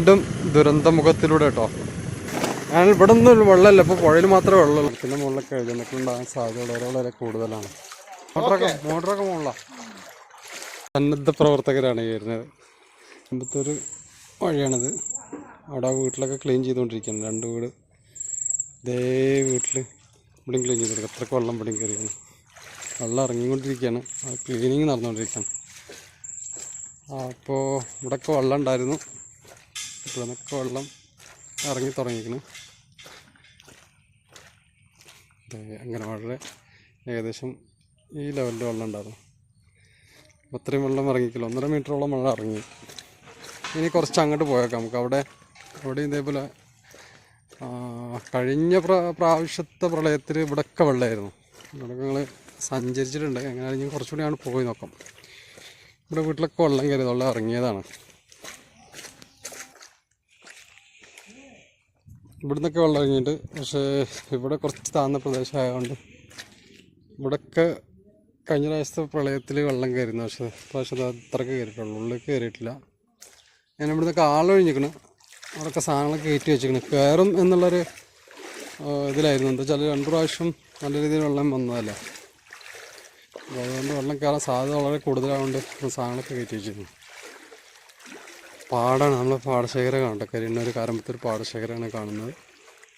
വീണ്ടും ദുരന്തമുഖത്തിലൂടെ കേട്ടോ. ഞാൻ ഇവിടെ ഒന്നും വെള്ളമല്ല ഇപ്പോൾ പുഴയിൽ മാത്രമേ വെള്ളമുള്ളൂ. പിന്നെ മുകളിലൊക്കെ എഴുതുന്നൊക്കെ ഉണ്ടാകാൻ സാധ്യത വളരെ വളരെ കൂടുതലാണ്. മോട്ടറൊക്കെ മോട്ടറൊക്കെ മുകളിലാണ് സന്നദ്ധ പ്രവർത്തകരാണ് വരുന്നത്. അമ്പത്തൊരു വഴിയാണിത്. അവിടെ ആ വീട്ടിലൊക്കെ ക്ലീൻ ചെയ്തുകൊണ്ടിരിക്കുകയാണ്. രണ്ട് വീട് ഇതേ വീട്ടിൽ ഇവിടെയും ക്ലീൻ ചെയ്തു അത്രയ്ക്ക് വെള്ളം ഇവിടെയും കയറിയാണ് വെള്ളം ഇറങ്ങിക്കൊണ്ടിരിക്കുകയാണ്. ആ ക്ലീനിങ് നടന്നുകൊണ്ടിരിക്കുകയാണ്. അപ്പോൾ ഇവിടെയൊക്കെ വെള്ളം ഉണ്ടായിരുന്നു. ഇപ്പോൾ നിന്നൊക്കെ വെള്ളം ഇറങ്ങി തുടങ്ങിയിരിക്കുന്നു. അങ്ങനെ വളരെ ഏകദേശം ഈ ലെവലിൽ വെള്ളം ഉണ്ടായിരുന്നു. അത്രയും വെള്ളം ഇറങ്ങിക്കില്ല ഒന്നര മീറ്ററോളം വെള്ളം ഇറങ്ങി. ഇനി കുറച്ച് അങ്ങോട്ട് പോയേക്കാം. നമുക്ക് അവിടെ അവിടെ ഇതേപോലെ കഴിഞ്ഞ പ്ര പ്രാവശ്യത്തെ പ്രളയത്തിൽ ഇവിടെയൊക്കെ വെള്ളമായിരുന്നു ഇവിടെ ഞങ്ങൾ സഞ്ചരിച്ചിട്ടുണ്ട്. ഞാൻ കുറച്ചുകൂടി ആണ് പോയി നോക്കാം. ഇവിടെ വീട്ടിലൊക്കെ വെള്ളം കയറി വെള്ളം ഇറങ്ങിയതാണ്. ഇവിടുന്നൊക്കെ വെള്ളം ഇറങ്ങിയിട്ട് പക്ഷേ ഇവിടെ കുറച്ച് താഴ്ന്ന പ്രദേശമായതുകൊണ്ട് ഇവിടെയൊക്കെ കഴിഞ്ഞ പ്രാവശ്യത്തെ പ്രളയത്തിൽ വെള്ളം കയറിയിരുന്നു. പക്ഷേ പ്രാവശ്യം അത് അത്രയ്ക്ക് കയറിയിട്ടുള്ളൂ. ഉള്ളിൽ കയറിയിട്ടില്ല. ഞാൻ ഇവിടുന്നൊക്കെ ആളൊഴിഞ്ഞിരിക്കണം അവിടെയൊക്കെ സാധനങ്ങളൊക്കെ കയറ്റി വെച്ചിരിക്കണം. കയറും എന്നുള്ളൊരു ഇതിലായിരുന്നു. എന്താ വെച്ചാൽ രണ്ട് പ്രാവശ്യം നല്ല രീതിയിൽ വെള്ളം വന്നതല്ലേ. അതുകൊണ്ട് വെള്ളം കയറാൻ സാധ്യത വളരെ കൂടുതലായതുകൊണ്ട് സാധനങ്ങളൊക്കെ കയറ്റി വെച്ചിരുന്നു പാടാണ്. നമ്മൾ പാടശേഖരം കാണട്ടെ കരിണ്ണൂർ കാരമ്പത്തൂർ പാടശേഖരമാണ് കാണുന്നത്.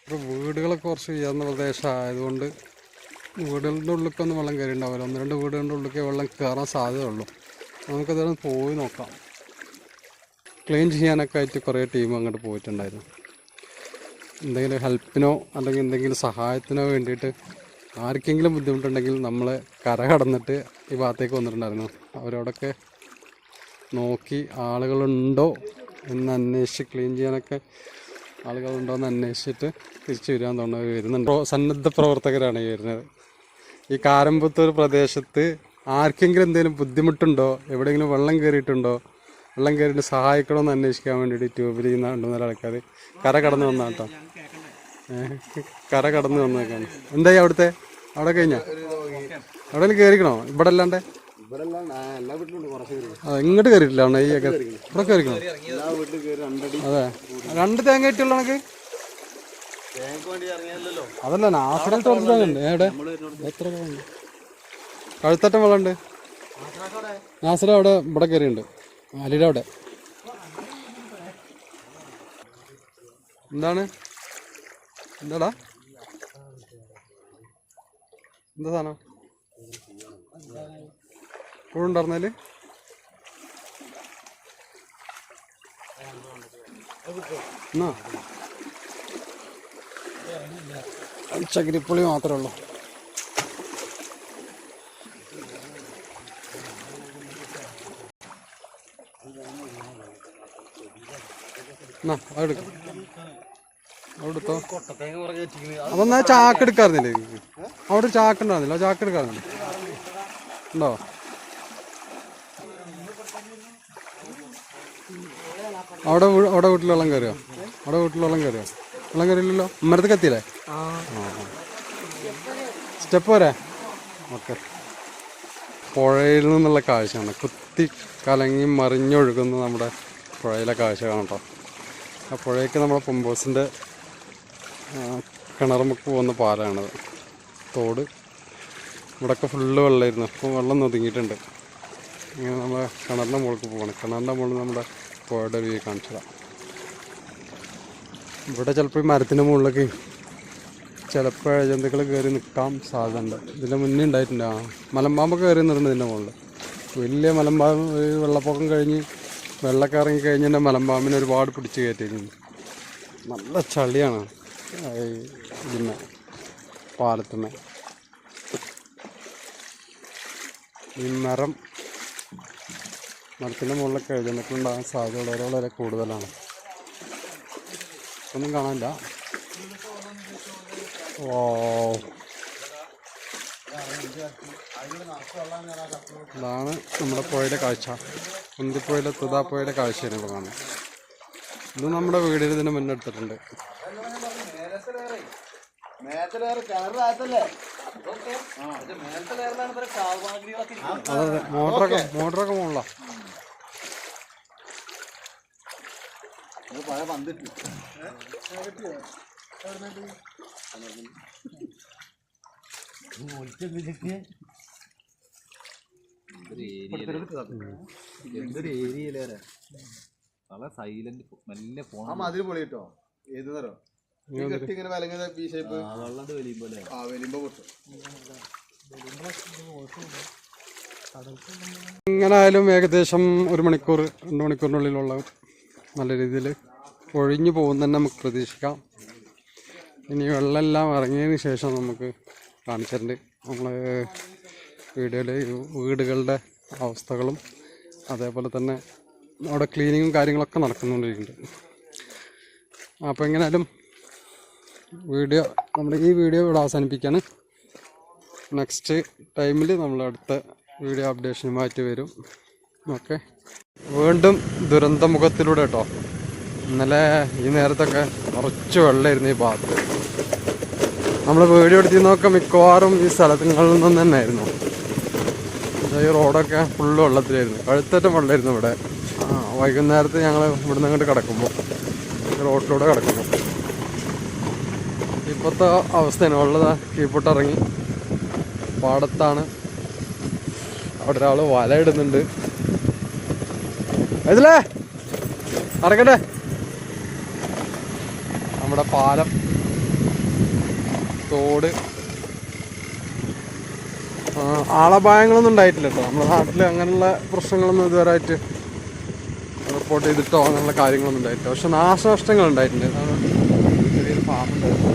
അപ്പോൾ വീടുകളൊക്കെ കുറച്ച് ഉയർന്ന പ്രദേശമായതുകൊണ്ട് വീടുകളുടെ ഉള്ളിലേക്കൊന്നും വെള്ളം കയറി ഉണ്ടാവില്ല ഒന്ന് രണ്ട് വീടുകളുടെ ഉള്ളിലേക്ക് വെള്ളം കയറാൻ സാധ്യതയുള്ളൂ നമുക്കതൊന്ന് പോയി നോക്കാം. ക്ലീൻ ചെയ്യാനൊക്കെ ആയിട്ട് കുറേ ടീം അങ്ങോട്ട് പോയിട്ടുണ്ടായിരുന്നു. എന്തെങ്കിലും ഹെൽപ്പിനോ അല്ലെങ്കിൽ എന്തെങ്കിലും സഹായത്തിനോ വേണ്ടിയിട്ട് ആർക്കെങ്കിലും ബുദ്ധിമുട്ടുണ്ടെങ്കിൽ നമ്മൾ കര കടന്നിട്ട് ഈ ഭാഗത്തേക്ക് വന്നിട്ടുണ്ടായിരുന്നു. അവരോടൊക്കെ നോക്കി ആളുകളുണ്ടോ എന്ന് അന്വേഷിച്ച് ക്ലീൻ ചെയ്യാനൊക്കെ ആളുകളുണ്ടോ എന്ന് അന്വേഷിച്ചിട്ട് തിരിച്ചു വരാൻ തോന്നുന്നത് വരുന്നുണ്ട്. സന്നദ്ധ പ്രവർത്തകരാണ് ഈ വരുന്നത്. ഈ കാരമ്പത്തൂർ പ്രദേശത്ത് ആർക്കെങ്കിലും എന്തെങ്കിലും ബുദ്ധിമുട്ടുണ്ടോ? എവിടെയെങ്കിലും വെള്ളം കയറിയിട്ടുണ്ടോ വെള്ളം കയറിയിട്ട് സഹായിക്കണമെന്ന് അന്വേഷിക്കാൻ വേണ്ടിയിട്ട് ട്യൂബിൽ ചെയ്യുന്ന രണ്ട് ആൾക്കാർ കര കടന്നു വന്ന കേട്ടോ കര കടന്നു വന്നേക്കാണ്. എന്തായി അവിടുത്തെ? അവിടെ കഴിഞ്ഞാ? അവിടെ കയറിക്കണോ ഇവിടെ അല്ലാണ്ട് ഇങ്ങോട്ട് കയറിയിട്ടില്ല ഈ ഇവിടെ കയറിക്കണോ? അതെ. രണ്ട് തേങ്ങ ഇട്ടുള്ള കണക്ക് അതല്ല നാസറൽ തോന്നിട്ടുണ്ട് എവിടെ? എത്ര? കഴുത്തറ്റം വെള്ളമുണ്ട് നാസറ അവിടെ ഇവിടെ കയറിയുണ്ട് അലിയുടെ അവിടെ. എന്താണ്? എന്താടാ? എന്താ സാധനം? ഇപ്പോഴുണ്ടായിരുന്നതിൽ എന്നാ? ചകിരിപ്പൊളി മാത്രമേ ഉള്ളൂ. അതൊന്നാ ചാക്കെടുക്കാറുന്നില്ലേ അവിടെ ചാക്കുണ്ടായിരുന്നില്ല ചാക്ക് ഉണ്ടായിരുന്നില്ല? ആ ചാക്ക് എടുക്കാറുന്നില്ല? ഉണ്ടോ? അവിടെ അവിടെ വീട്ടിൽ വെള്ളം കയറിയോ? അവിടെ വീട്ടിൽ വെള്ളം കയറിയോ? വെള്ളം കയറിയില്ലല്ലോ? മരത്ത് കത്തിയില്ലേ? സ്റ്റെപ്പ് പോരെ? ഓക്കെ പുഴയിൽ നിന്നുള്ള കാഴ്ചയാണ്. കുത്തി കലങ്ങി മറിഞ്ഞൊഴുകുന്ന നമ്മുടെ പുഴയിലെ കാഴ്ച കാണട്ടോ ആ പുഴയ്ക്ക് നമ്മുടെ പൊമ്പോസിന്റെ കിണറുമുക്ക് പോകുന്ന പാലമാണത് തോട്. ഇവിടെയൊക്കെ ഫുള്ള് വെള്ളമായിരുന്നു. ഇപ്പോൾ വെള്ളം ഒതുങ്ങിയിട്ടുണ്ട്. ഇങ്ങനെ നമ്മൾ കിണറിന്റെ മുകളിൽ പോകണം കിണറിന്റെ മുകളിൽ നമ്മുടെ പുഴയുടെ വ്യൂ കാണിച്ചതാണ് ഇവിടെ ചിലപ്പോൾ ഈ മരത്തിന്റെ മുകളിലൊക്കെ ചിലപ്പോൾ ജന്തുക്കൾ കയറി നിൽക്കാൻ സാധ്യതയുണ്ട്. ഇതിന്റെ മുന്നേ ഉണ്ടായിട്ടുണ്ട്. ആ മലമ്പാമ്പൊക്കെ കയറി നിന്നിട്ടുണ്ട് ഇതിന്റെ മുകളിൽ വലിയ മലമ്പാമ്പ് വെള്ളപ്പൊക്കം കഴിഞ്ഞ് വെള്ളമൊക്കെ ഇറങ്ങി കഴിഞ്ഞാൽ മലമ്പാമ്പിനെ ഒരുപാട് പിടിച്ച് കയറ്റിയിരുന്നു നല്ല ചളിയാണ് ഇതിന് പാലത്തുമ്മ ഈ മരം മരത്തിന്റെ മുകളിലൊക്കെ എഴുതുന്നൊക്കെ ഉണ്ടാകാൻ സാധ്യത വളരെ വളരെ കൂടുതലാണ്. ഒന്നും കാണാനില്ല. ഓ ഇതാണ് നമ്മുടെ പുഴയുടെ കാഴ്ച. കുന്തിപ്പുഴയിലെ തുതാപ്പുഴയുടെ കാഴ്ചയാണ് ഇപ്പോൾ കാണുന്നത് ഇത് നമ്മുടെ വീടിന് ഇതിന് മുന്നെടുത്തിട്ടുണ്ട് അതെ മോട്ടറൊക്കെ മോട്ടറൊക്കെ മുകളിലാണ് അത് പഴയ പന്തിട്ടു എന്തൊരു ഏരിയയിലേറെ? വളരെ സൈലന്റ് മെല്ലെ ആ മതിൽ പൊളി കിട്ടോ ഏത് തരോ? ഈ കെട്ടി ഇങ്ങനെ വലങ്ങുന്ന ബി ഷേപ്പ് വെള്ളം ആ വലിയുമ്പോ പൊട്ടും. എങ്ങനെ ആയാലും ഏകദേശം ഒരു മണിക്കൂർ രണ്ട് മണിക്കൂറിനുള്ളിലുള്ള നല്ല രീതിയിൽ ഒഴിഞ്ഞു പോകുന്ന തന്നെ നമുക്ക് പ്രതീക്ഷിക്കാം. ഇനി വെള്ളമെല്ലാം ഇറങ്ങിയതിന് ശേഷം നമുക്ക് കാണിച്ചിട്ടുണ്ട്. നമ്മൾ വീടുകളിൽ വീടുകളുടെ അവസ്ഥകളും അതേപോലെ തന്നെ അവിടെ ക്ലീനിങ്ങും കാര്യങ്ങളൊക്കെ നടക്കുന്നുകൊണ്ടിരിക്കുന്നുണ്ട് അപ്പോൾ എങ്ങനെയാലും വീഡിയോ നമ്മുടെ ഈ വീഡിയോ ഇവിടെ അവസാനിപ്പിക്കുകയാണ് നെക്സ്റ്റ് ടൈമിൽ നമ്മൾ അടുത്ത വീഡിയോ അപ്ഡേഷനുമായിട്ട് വരും. ഓക്കെ വീണ്ടും ദുരന്തമുഖത്തിലൂടെ കേട്ടോ ഇന്നലെ ഈ നേരത്തൊക്കെ കുറച്ച് വെള്ളമായിരുന്നു ഈ ഭാഗത്ത്. നമ്മൾ വീഡിയോ എടുത്തിരുന്നൊക്കെ മിക്കവാറും ഈ സ്ഥലങ്ങളിൽ നിന്ന് തന്നെയായിരുന്നു. ഈ റോഡൊക്കെ ഫുള്ള് വെള്ളത്തിലായിരുന്നു. കഴുത്തറ്റം വെള്ളമായിരുന്നു ഇവിടെ. വൈകുന്നേരത്ത് ഞങ്ങൾ ഇവിടുന്ന് അങ്ങോട്ട് കിടക്കുമ്പോൾ റോഡിലൂടെ കിടക്കുമ്പോൾ ഇപ്പോഴത്തെ അവസ്ഥയാണ്. ഉള്ളതാ കീപ്പോട്ട് ഇറങ്ങി പാടത്താണ്. അവിടെ ഒരാൾ വല ഇടുന്നുണ്ട്. ഇറങ്ങട്ടെ നമ്മുടെ പാലം. തോട്. ആളപായങ്ങളൊന്നും ഉണ്ടായിട്ടില്ല കേട്ടോ. നമ്മുടെ നാട്ടിൽ അങ്ങനെയുള്ള പ്രശ്നങ്ങളൊന്നും ഇതുവരെ ആയിട്ട് റിപ്പോർട്ട് ചെയ്തിട്ടോ അങ്ങനെയുള്ള കാര്യങ്ങളൊന്നും ഉണ്ടായിട്ടില്ല. പക്ഷെ നാശനഷ്ടങ്ങൾ ഉണ്ടായിട്ടുണ്ട്. ചെറിയൊരു ഫാമുണ്ടായിരുന്നു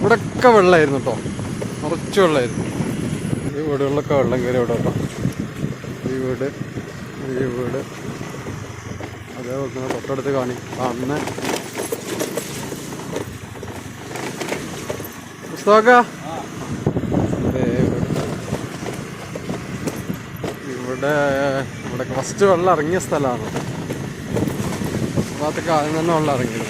ഇവിടെയൊക്കെ വെള്ളമായിരുന്നു കേട്ടോ. നിറച്ച് വെള്ളമായിരുന്നു. ഈ വീടുകളിലൊക്കെ വെള്ളം കയറി ഇവിടെ കേട്ടോ. ഈ വീട് ഈ വീട്. അതേപോലെ തന്നെ തൊട്ടടുത്ത് കാണി കാണുന്ന പുസ്തക ഇവിടെ. ഇവിടെ ഫസ്റ്റ് വെള്ളം ഇറങ്ങിയ സ്ഥലമാണ്. ഭാഗത്തൊക്കെ ആദ്യം തന്നെ വെള്ളം ഇറങ്ങിയത്.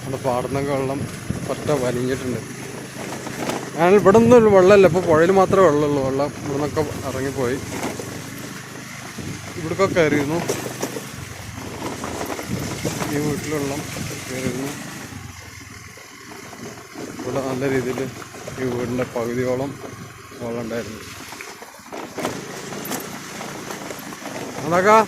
നമ്മുടെ പാടുന്നൊക്കെ വെള്ളം പറ്റ വലിഞ്ഞിട്ടുണ്ട്. ഞാൻ ഇവിടെ ഒന്നും വെള്ളമല്ല ഇപ്പോൾ പുഴയിൽ മാത്രമേ വെള്ളമുള്ളൂ. വെള്ളം ഇവിടെ നിന്നൊക്കെ ഇറങ്ങിപ്പോയി. ഇവിടൊക്കെ കയറിയിരുന്നു. ഈ വീട്ടിലുള്ള കയറിയിരുന്നു. ഇവിടെ നല്ല രീതിയിൽ ഈ വീടിന്റെ പകുതിയോളം വെള്ളം ഉണ്ടായിരുന്നു. അതൊക്കെ.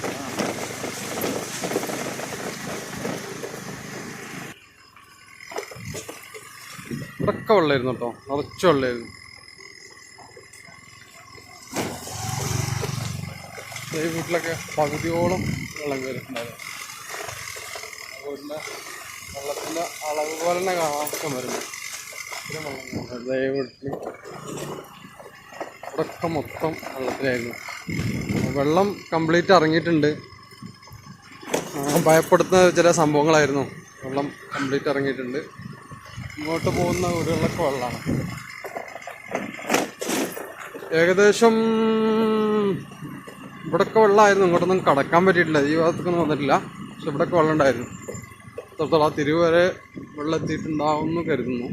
ഇവിടൊക്കെ വെള്ളമായിരുന്നു കേട്ടോ. നിറച്ച് വെള്ളമായിരുന്നു. ഈ വീട്ടിലൊക്കെ പകുതിയോളം വെള്ളം കയറിയിട്ടുണ്ടായിരുന്നു വീടിന്റെ വെള്ളത്തിന്റെ അളവ് പോലെ തന്നെ കാണാൻ വരുന്നു ഈ വീട്ടിൽ ഇവിടൊക്കെ മൊത്തം വെള്ളത്തിലായിരുന്നു. വെള്ളം കംപ്ലീറ്റ് ഇറങ്ങിയിട്ടുണ്ട്. ഭയപ്പെടുത്തുന്ന ചില സംഭവങ്ങളായിരുന്നു. വെള്ളം കംപ്ലീറ്റ് ഇറങ്ങിയിട്ടുണ്ട്. ഇങ്ങോട്ട് പോകുന്ന വീടുകളിലൊക്കെ വെള്ളമാണ്. ഏകദേശം ഇവിടൊക്കെ വെള്ളമായിരുന്നു. ഇങ്ങോട്ടൊന്നും കടക്കാൻ പറ്റിയിട്ടില്ല. ഈ ഭാഗത്തൊന്നും വന്നിട്ടില്ല. പക്ഷെ ഇവിടൊക്കെ വെള്ളം ഉണ്ടായിരുന്നു. അത്രത്തോളം ആ തിരുവ് വരെ വെള്ളം എത്തിയിട്ടുണ്ടാവും എന്ന് കരുതുന്നു.